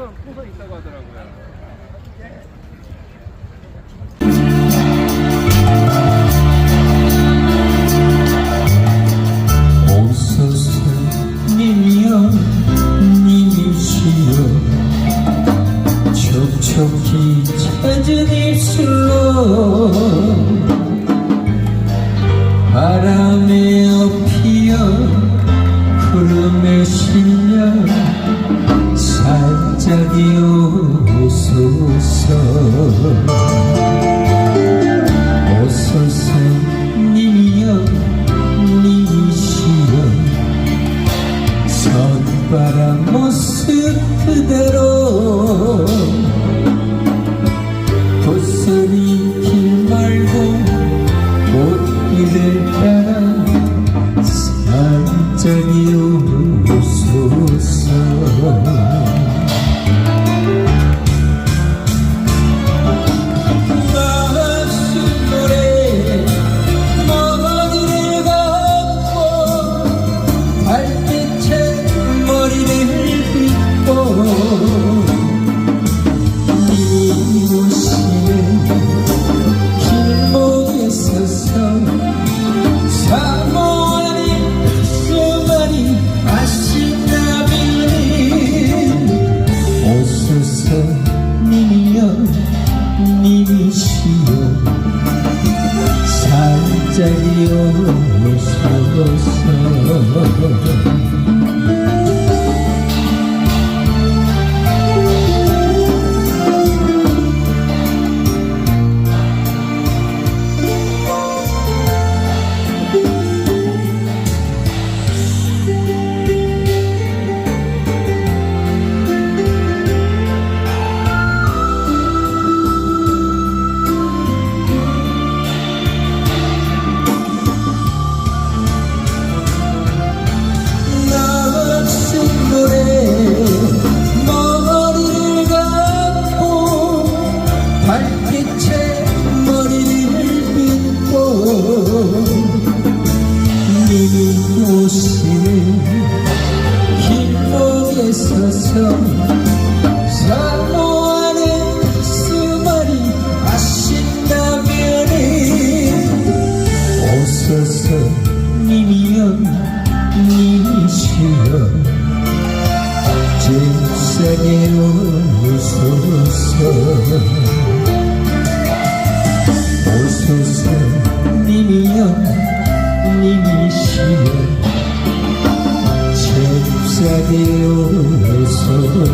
풍선, 풍선 있다고 하더라고요. 촉촉히 젖은 입술로 바람에 엎여 구름에 실려 시작이오소서 哦。 내게 오소서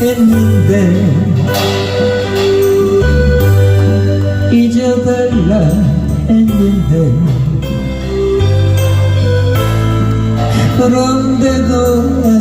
했는데 잊어달라 했는데 그런데도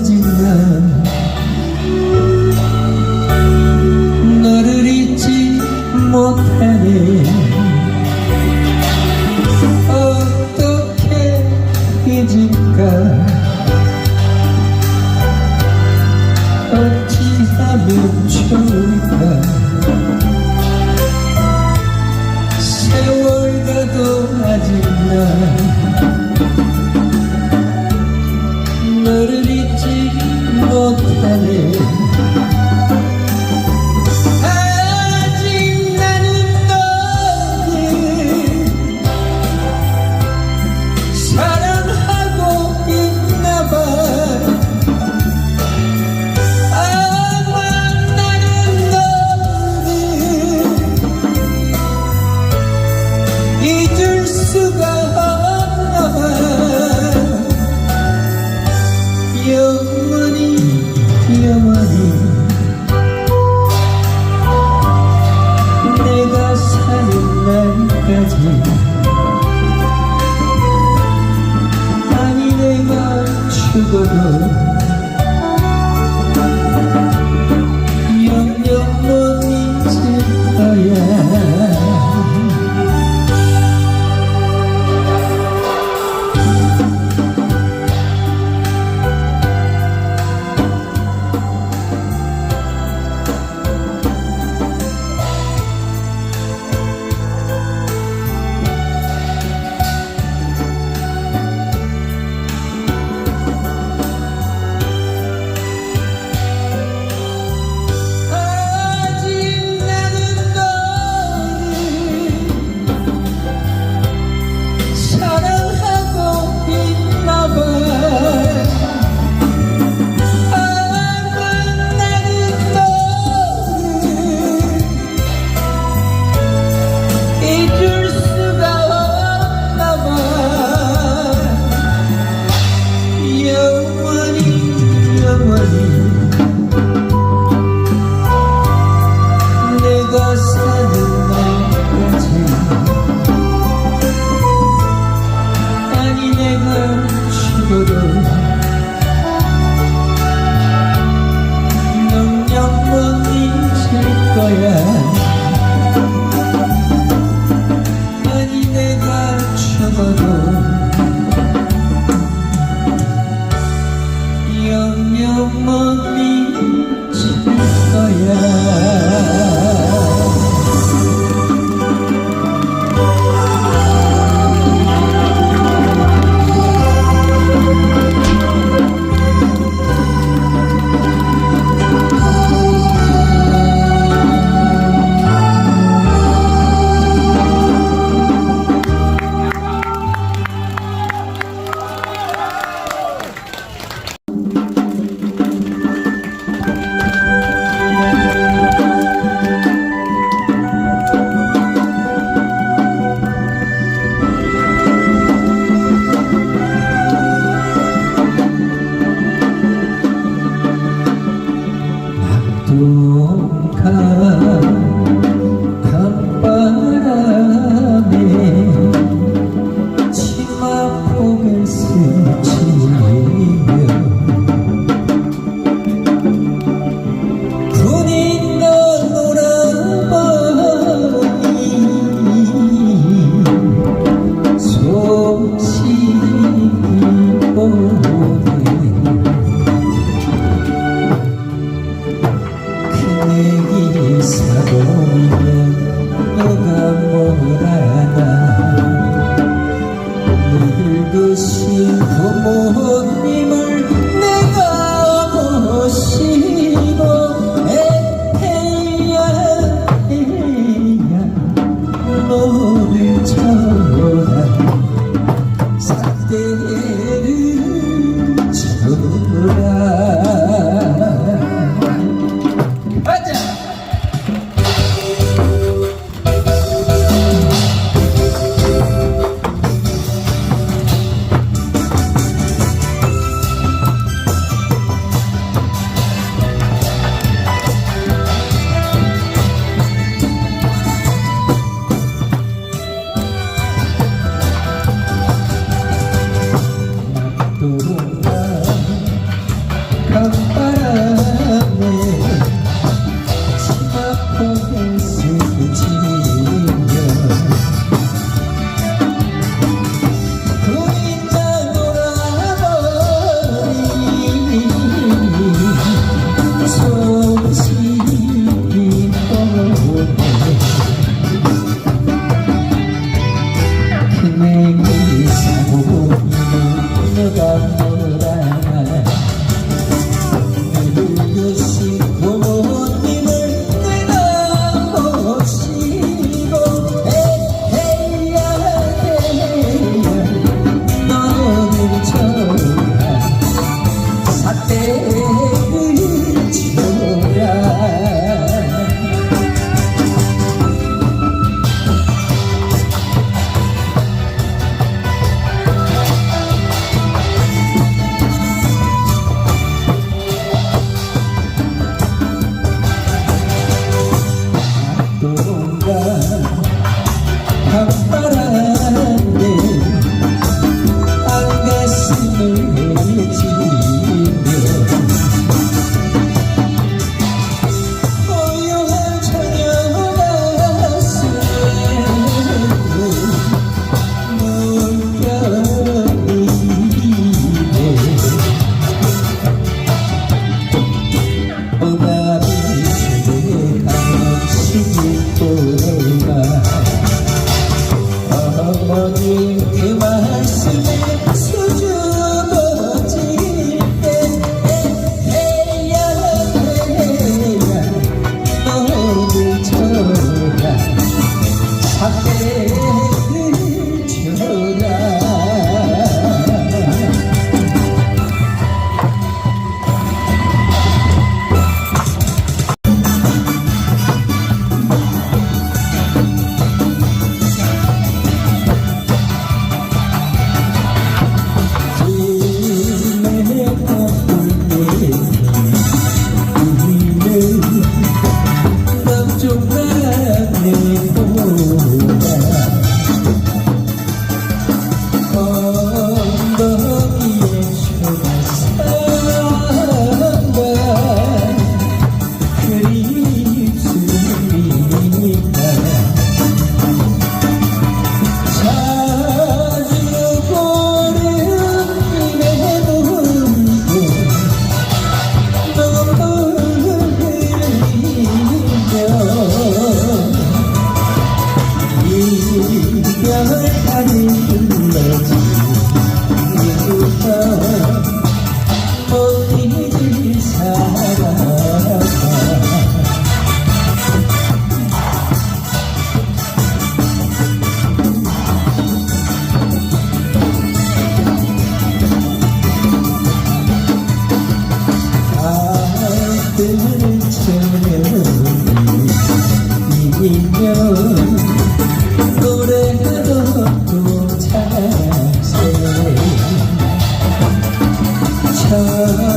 time.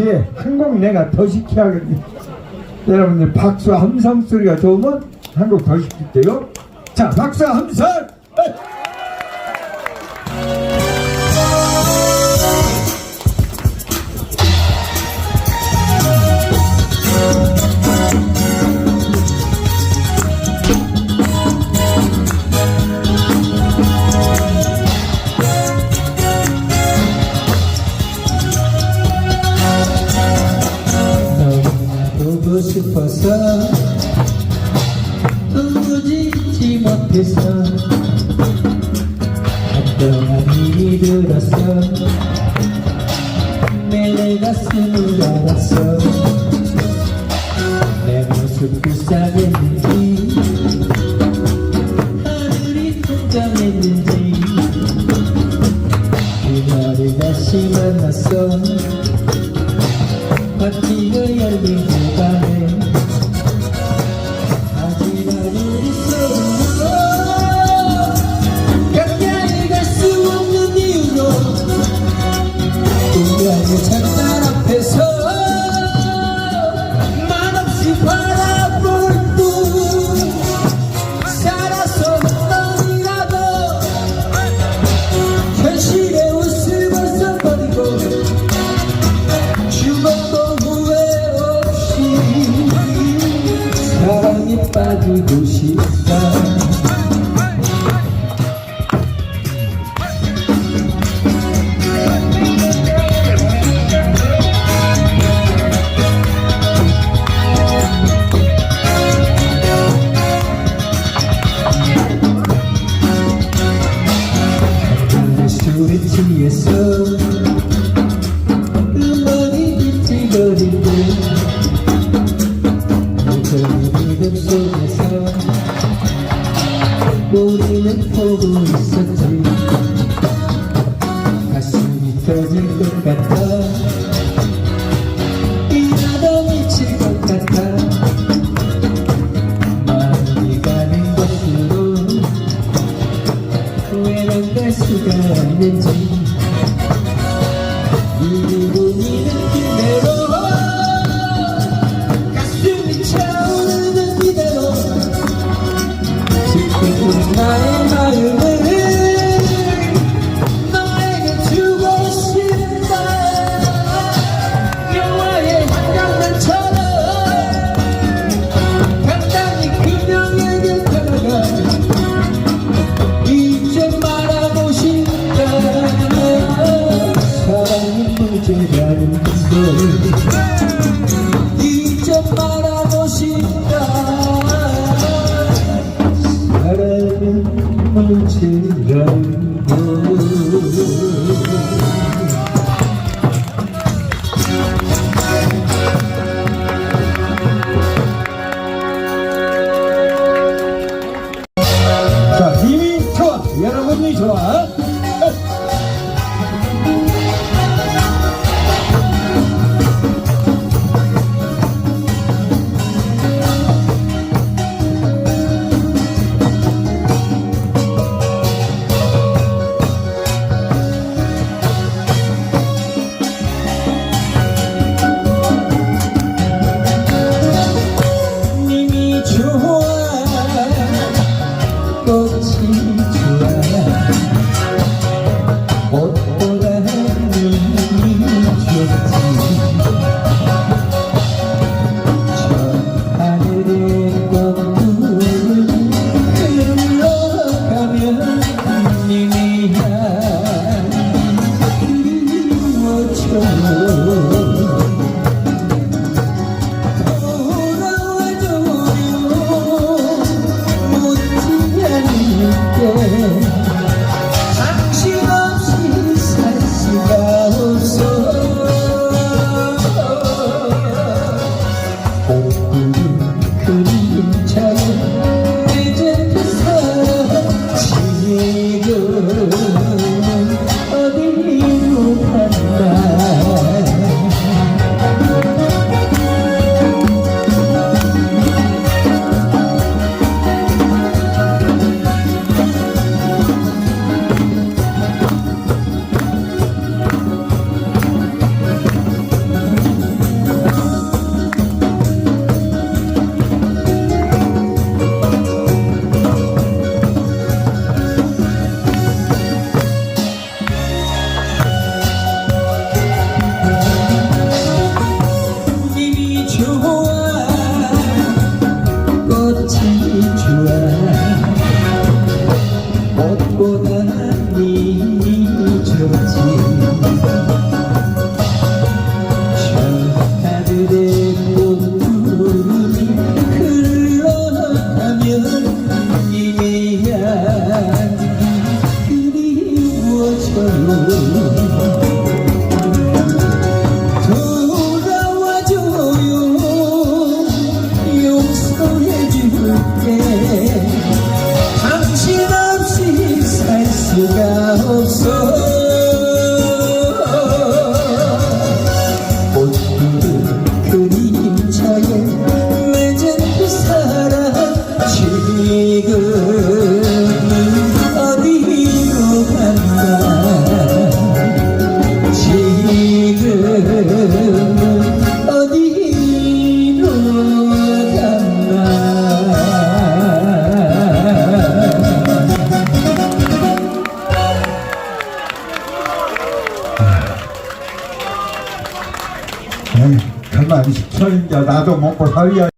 지혜 한국 내가 더 시켜야겠네. 여러분들 박수와 함성 소리가 좋으면 한국 더 시킬게요. 자 박수와 함성! corazón, a ti voy al খুশি 떨어질 것 같아. 이나도 미칠 것 같아. 마음이 가는 곳으로. 왜난갈 수가 없는지. 에이, 가